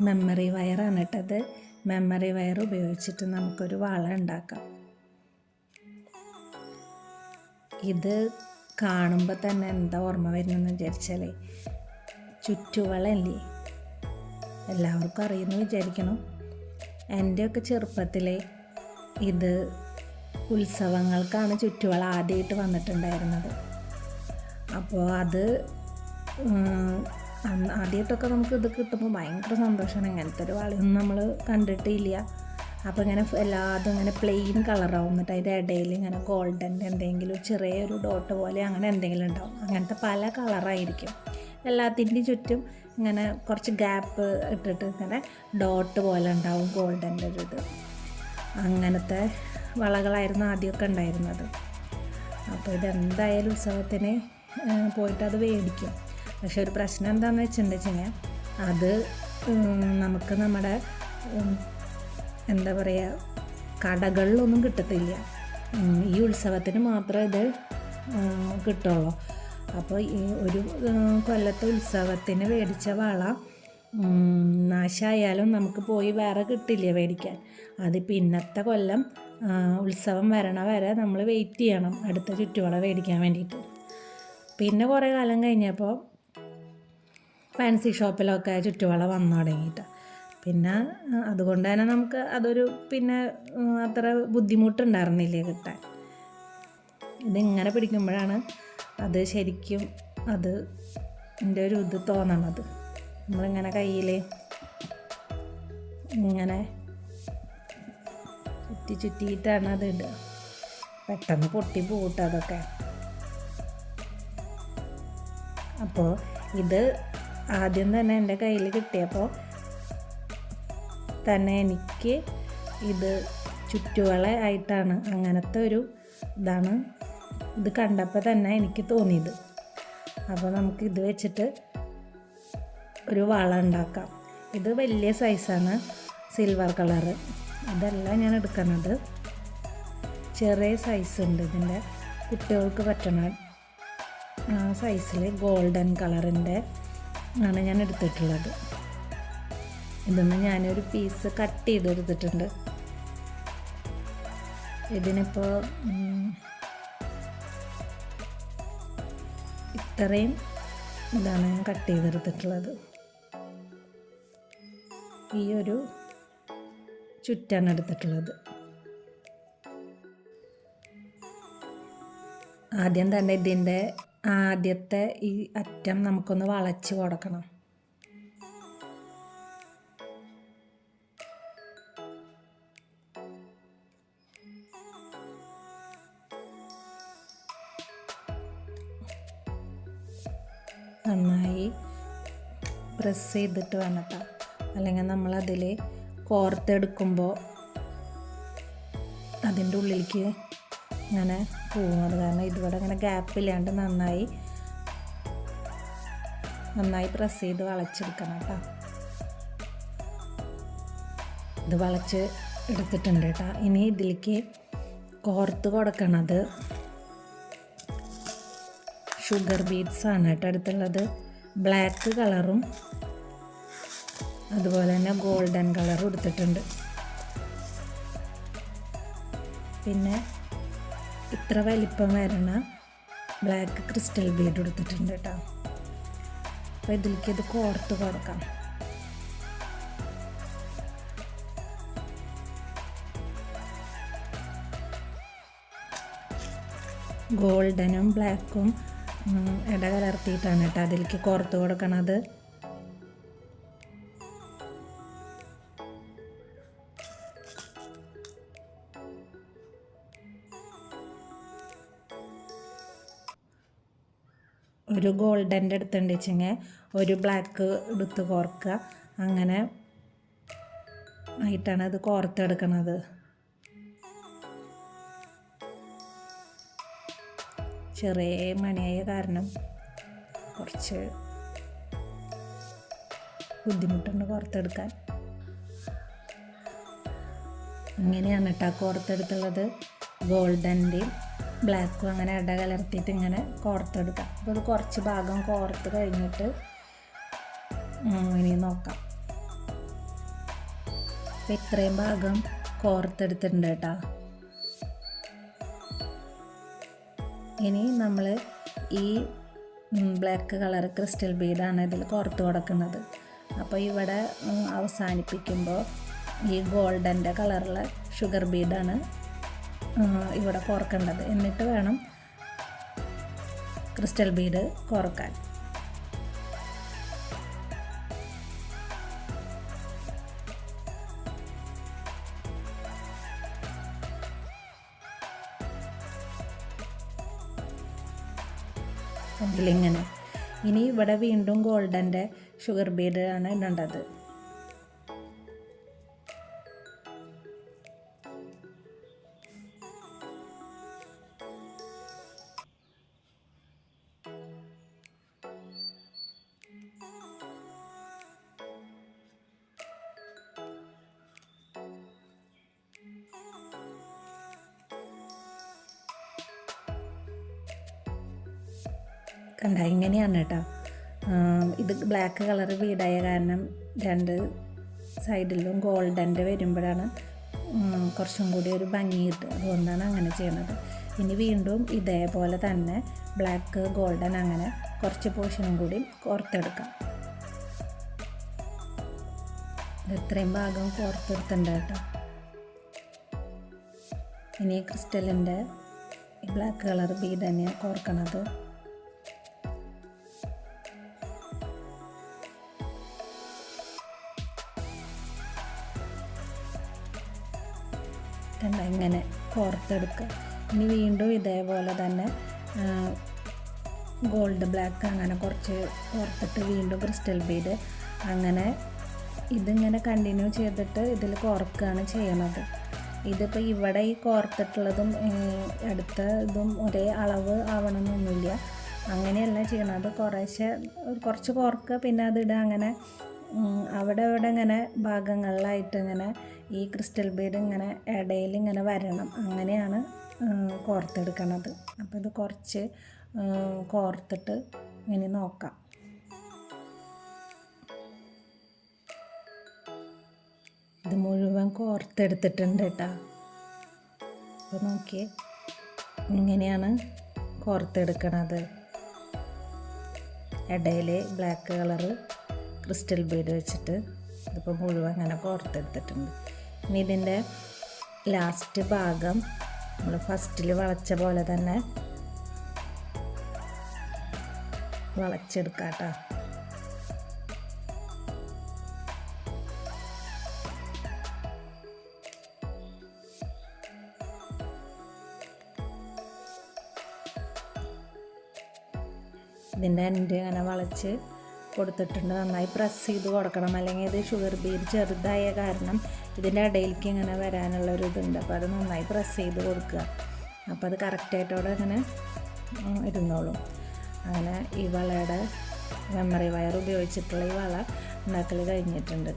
Memory വയറാണ് ഇട്ടത് memory wire ഉപയോഗിച്ചിട്ട് നമുക്കൊരു വള ഉണ്ടാക്കാം. ഇത് കാണുമ്പോൾ തന്നെ എന്താ ഓർമ്മ വരുന്നതെന്ന് വിചാരിച്ചാലേ ചുറ്റുവളല്ലേ? എല്ലാവർക്കും അറിയുന്ന വിചാരിക്കണം. എന്റെയൊക്കെ ചെറുപ്പത്തിലെ ഇത് ഉത്സവങ്ങൾക്കാണ് ചുറ്റുവള ആദ്യമായിട്ട് വന്നിട്ടുണ്ടായിരുന്നത്. അപ്പോൾ അത് ആദ്യമായിട്ടൊക്കെ നമുക്ക് ഇത് കിട്ടുമ്പോൾ ഭയങ്കര സന്തോഷമാണ് ഇങ്ങനത്തെ ഒരു വളയൊന്നും നമ്മൾ കണ്ടിട്ടില്ല. അപ്പോൾ ഇങ്ങനെ എല്ലാതും ഇങ്ങനെ പ്ലെയിൻ കളറാവും എന്നിട്ട് അതിന്റെ ഇടയിൽ ഇങ്ങനെ ഗോൾഡന്റെ എന്തെങ്കിലും ചെറിയൊരു ഡോട്ട് പോലെ അങ്ങനെ എന്തെങ്കിലും ഉണ്ടാവും. അങ്ങനത്തെ പല കളറായിരിക്കും എല്ലാത്തിന്റെയും ചുറ്റും ഇങ്ങനെ കുറച്ച് ഗ്യാപ്പ് ഇട്ടിട്ട് ഇങ്ങനെ ഡോട്ട് പോലെ ഉണ്ടാവും ഗോൾഡന്റെ ഒരു ഇത്. അങ്ങനത്തെ വളകളായിരുന്നു ആദ്യമൊക്കെ ഉണ്ടായിരുന്നത്. അപ്പോൾ ഇതെന്തായാലും ഉത്സവത്തിന് പോയിട്ട് അത് മേടിക്കും. പക്ഷെ ഒരു പ്രശ്നം എന്താണെന്ന് വെച്ചിട്ടുണ്ടെങ്കിൽ അത് നമുക്ക് നമ്മുടെ എന്താ പറയുക കടകളിലൊന്നും കിട്ടത്തില്ല. ഈ ഉത്സവത്തിന് മാത്രമേ ഇത് കിട്ടുള്ളൂ. അപ്പോൾ ഈ ഒരു കൊല്ലത്തെ ഉത്സവത്തിന് മേടിച്ച വള നാശമായാലും നമുക്ക് പോയി വേറെ കിട്ടില്ല മേടിക്കാൻ. അത് പിന്നത്തെ കൊല്ലം ഉത്സവം വരണ വരെ നമ്മൾ വെയിറ്റ് ചെയ്യണം. അടുത്ത ചുറ്റുവള മേടിക്കാൻ വേണ്ടിയിട്ട്. പിന്നെ കുറേ കാലം കഴിഞ്ഞപ്പോൾ ഫാൻസി ഷോപ്പിലൊക്കെ ചുറ്റുവള വന്നു തുടങ്ങിയിട്ട്. പിന്നെ അതുകൊണ്ട് തന്നെ നമുക്ക് അതൊരു പിന്നെ അത്ര ബുദ്ധിമുട്ടുണ്ടായിരുന്നില്ലേ കിട്ടാൻ. ഇതിങ്ങനെ പിടിക്കുമ്പോഴാണ് അത് ശരിക്കും അത് എന്റെ ഒരു ഇത് തോന്നണത്. നമ്മളിങ്ങനെ കയ്യിൽ ഇങ്ങനെ ചുറ്റി ചുറ്റിയിട്ടാണ് അത് ഇടുക. പെട്ടെന്ന് പൊട്ടി പോട്ടെ അതൊക്കെ. അപ്പോൾ ഇത് ആദ്യം തന്നെ എന്റെ കയ്യിൽ കിട്ടിയപ്പോൾ തന്നെ എനിക്ക് ഇത് ചുറ്റുവള ആയിട്ടാണ് അങ്ങനത്തെ ഒരു ഇതാണ് ഇത് കണ്ടപ്പോൾ തന്നെ എനിക്ക് തോന്നിയത്. അപ്പോൾ നമുക്ക് ഇത് വെച്ചിട്ട് ഒരു വള ഉണ്ടാക്കാം. ഇത് വലിയ സൈസാണ് സിൽവർ കളറ് ഇതല്ല ഞാൻ എടുക്കുന്നത് ചെറിയ സൈസ് ഉണ്ട്. ഇതിന്റെ കുട്ടികൾക്ക് പറ്റണ സൈസിൽ ഗോൾഡൻ കളറിന്റെ ആണ് ഞാൻ എടുത്തിട്ടുള്ളത്. ഇതൊന്ന് ഞാനൊരു പീസ് കട്ട് ചെയ്തെടുത്തിട്ടുണ്ട്. ഇതിനിപ്പോൾ ഇത്രയും ഇതാണ് ഞാൻ കട്ട് ചെയ്തെടുത്തിട്ടുള്ളത്. ഈ ഒരു ചുറ്റാണ് എടുത്തിട്ടുള്ളത്. ആദ്യം തന്നെ ഇതിന്റെ ആദ്യത്തെ ഈ അറ്റം നമുക്കൊന്ന് വളച്ച് കൊടുക്കണം. നന്നായി പ്രസ് ചെയ്തിട്ട് വേണം കേട്ടോ അല്ലെങ്കിൽ നമ്മളതിൽ കോർത്തെടുക്കുമ്പോൾ അതിന്റെ ഉള്ളിലേക്ക് ഇങ്ങനെ പോകും അത് കാരണം ഇതുപോലെ അങ്ങനെ ഗ്യാപ്പില്ലാണ്ട് നന്നായി നന്നായി പ്രസ് ചെയ്ത് വളച്ചെടുക്കണം കേട്ടോ. ഇത് വളച്ച് എടുത്തിട്ടുണ്ട് കേട്ടോ. ഇനി ഇതിലേക്ക് കോർത്ത് കൊടുക്കണത് ഷുഗർ ബീഡ്സ് ആണ് കേട്ടോ. അടുത്തുള്ളത് ബ്ലാക്ക് കളറും അതുപോലെ തന്നെ ഗോൾഡൻ കളറും എടുത്തിട്ടുണ്ട്. പിന്നെ ഇത്ര വലിപ്പം വരണ ബ്ലാക്ക് ക്രിസ്റ്റൽ ബീഡ് എടുത്തിട്ടുണ്ട് കേട്ടോ അപ്പോൾ ഇതിലേക്ക് ഇത് കോർത്ത് കൊടുക്കാം. ഗോൾഡനും ബ്ലാക്കും ഇട ഇടകലർത്തിയിട്ടാണ് കേട്ടോ അതിലേക്ക് കോർത്ത് കൊടുക്കണത്. ഒരു ഗോൾഡന്റെ എടുത്തുണ്ട് വെച്ചെങ്കിൽ ഒരു ബ്ലാക്ക് എടുത്ത് കോർക്കുക. അങ്ങനെ ആയിട്ടാണ് അത് കോർത്തെടുക്കണത്. ചെറിയ മണിയായ കാരണം കുറച്ച് ബുദ്ധിമുട്ടുണ്ട് കോർത്തെടുക്കാൻ. ഇങ്ങനെയാണ് കേട്ടോ കോർത്തെടുത്തുള്ളത്. ഗോൾഡന്റെയും ബ്ലാക്കും അങ്ങനെ ഇട കലർത്തിയിട്ട് ഇങ്ങനെ കോർത്തെടുക്കാം. അപ്പോൾ ഇത് കുറച്ച് ഭാഗം കോർത്ത് കഴിഞ്ഞിട്ട് ഇനി നോക്കാം. ഇത്രയും ഭാഗം കോർത്തെടുത്തിട്ടുണ്ട് കേട്ടോ. ഇനി നമ്മൾ ഈ ബ്ലാക്ക് കളർ ക്രിസ്റ്റൽ ബീഡാണ് ഇതിൽ കോർത്ത് കൊടുക്കുന്നത്. അപ്പോൾ ഇവിടെ അവസാനിപ്പിക്കുമ്പോൾ ഈ ഗോൾഡന്റെ കളറിലെ ഷുഗർ ബീഡാണ് ഇവിടെ കുറക്കേണ്ടത് എന്നിട്ട് വേണം ക്രിസ്റ്റൽ ബീഡ് കുറയ്ക്കാൻ ഇതിലിങ്ങനെ. ഇനി ഇവിടെ വീണ്ടും ഗോൾഡന്റെ ഷുഗർ ബീഡ് ആണ് ഇടേണ്ടത്. കണ്ട ഇങ്ങനെയാണ് കേട്ടോ. ഇത് ബ്ലാക്ക് കളർ വീടായ കാരണം രണ്ട് സൈഡിലും ഗോൾഡന്റെ വരുമ്പോഴാണ് കുറച്ചും കൂടി ഒരു ഭംഗി കിട്ടുക അതുകൊണ്ടാണ് അങ്ങനെ ചെയ്യുന്നത് ഇനി വീണ്ടും ഇതേപോലെ തന്നെ ബ്ലാക്ക് ഗോൾഡൻ അങ്ങനെ കുറച്ച് പോർഷനും കൂടി കോർത്തെടുക്കാം. ഇത് ഇത്രയും ഭാഗം കോർത്തെടുത്തിട്ടുണ്ട് കേട്ടോ. ഇനി ക്രിസ്റ്റലിന്റെ ബ്ലാക്ക് കളർ ബീഡ് തന്നെയാണ് കോർക്കണത്. ഇങ്ങനെ കോർത്തെടുക്കുക ഇനി വീണ്ടും ഇതേപോലെ തന്നെ ഗോൾഡ് ബ്ലാക്ക് അങ്ങനെ കുറച്ച് കോർത്തിട്ട് വീണ്ടും ക്രിസ്റ്റൽ ബീഡ് അങ്ങനെ ഇതിങ്ങനെ കണ്ടിന്യൂ ചെയ്തിട്ട് ഇതിൽ കോർക്കുകയാണ് ചെയ്യുന്നത്. ഇതിപ്പോൾ ഇവിടെ ഈ കോർത്തിട്ടുള്ളതും അടുത്ത ഇതും ഒരേ അളവ് ആവണമെന്നൊന്നുമില്ല. അങ്ങനെയല്ല ചെയ്യണത് കുറേശ്ശെ കുറച്ച് കോർക്കുക പിന്നെ അതിടുക അങ്ങനെ അവിടെ ഇവിടെ ഇങ്ങനെ ഭാഗങ്ങളിലായിട്ട് ഇങ്ങനെ ഈ ക്രിസ്റ്റൽ ബീഡ് ഇങ്ങനെ ഇടയിൽ ഇങ്ങനെ വരണം. അങ്ങനെയാണ് കോർത്തെടുക്കണത്. അപ്പോൾ ഇത് കുറച്ച് കോർത്തിട്ട് ഇനി നോക്കാം. ഇത് മുഴുവൻ കോർത്തെടുത്തിട്ടുണ്ട് കേട്ടോ. അപ്പോൾ നോക്കിയേ ഇങ്ങനെയാണ് കോർത്തെടുക്കണത്. ഇടയിൽ ബ്ലാക്ക് കളറ് ക്രിസ്റ്റൽ ബീഡ് വെച്ചിട്ട് ഇതിപ്പോൾ മുഴുവൻ അങ്ങനെ കോർത്തെടുത്തിട്ടുണ്ട് ഇനി ഇതിന്റെ ലാസ്റ്റ് ഭാഗം നമ്മൾ ഫസ്റ്റിൽ വളച്ച പോലെ തന്നെ വളച്ചെടുക്കാം കേട്ടോ ഇതിന്റെ എന്റെ അങ്ങനെ വളച്ച് കൊടുത്തിട്ടുണ്ട്. നന്നായി പ്രസ് ചെയ്ത് കൊടുക്കണം. അല്ലെങ്കിൽ ഇത് ഷുഗർ ബീൻ ചെറുതായ കാരണം ഇതിന്റെ ഇടയിലേക്ക് ഇങ്ങനെ വരാനുള്ള ഒരു ഇതുണ്ട്. അപ്പോൾ അത് നന്നായി പ്രസ് ചെയ്ത് കൊടുക്കുക. അപ്പോൾ അത് കറക്റ്റായിട്ടോടെ അങ്ങനെ ഉം, ഇരുന്നോളും. അങ്ങനെ ഈ വളയുടെ മെമ്മറി വയർ ഉപയോഗിച്ചിട്ടുള്ള ഈ വള ഉണ്ടാക്കൽ കഴിഞ്ഞിട്ടുണ്ട്.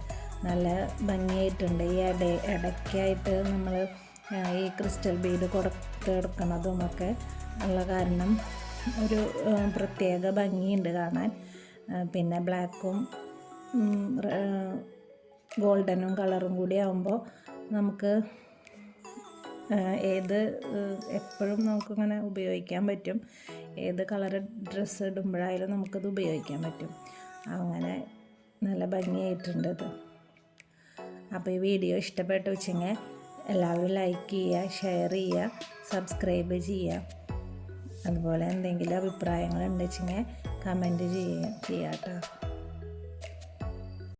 നല്ല ഭംഗിയായിട്ടുണ്ട്. ഈ ഇട ഇടയ്ക്കായിട്ട് നമ്മൾ ഈ ക്രിസ്റ്റൽ ബീഡ് കൊടുത്തെടുക്കണതും ഒക്കെ ഉള്ള കാരണം ഒരു പ്രത്യേക ഭംഗിയുണ്ട് കാണാൻ. പിന്നെ ബ്ലാക്കും ഗോൾഡനും കളറും കൂടി ആകുമ്പോൾ നമുക്ക് ഏത് എപ്പോഴും നമുക്കിങ്ങനെ ഉപയോഗിക്കാൻ പറ്റും. ഏത് കളർ ഡ്രസ്സ് ഇടുമ്പോഴായാലും നമുക്കത് ഉപയോഗിക്കാൻ പറ്റും. അങ്ങനെ നല്ല ഭംഗിയായിട്ടുണ്ട് ഇത് അപ്പോൾ ഈ വീഡിയോ ഇഷ്ടപ്പെട്ട് വെച്ചെങ്കിൽ എല്ലാവരും ലൈക്ക് ചെയ്യുക ഷെയർ ചെയ്യുക സബ്സ്ക്രൈബ് ചെയ്യുക. അതുപോലെ എന്തെങ്കിലും അഭിപ്രായങ്ങൾ ഉണ്ടെച്ചെങ്കിൽ കമന്റ് ചെയ്യാം ചെയ്യാം കേട്ടോ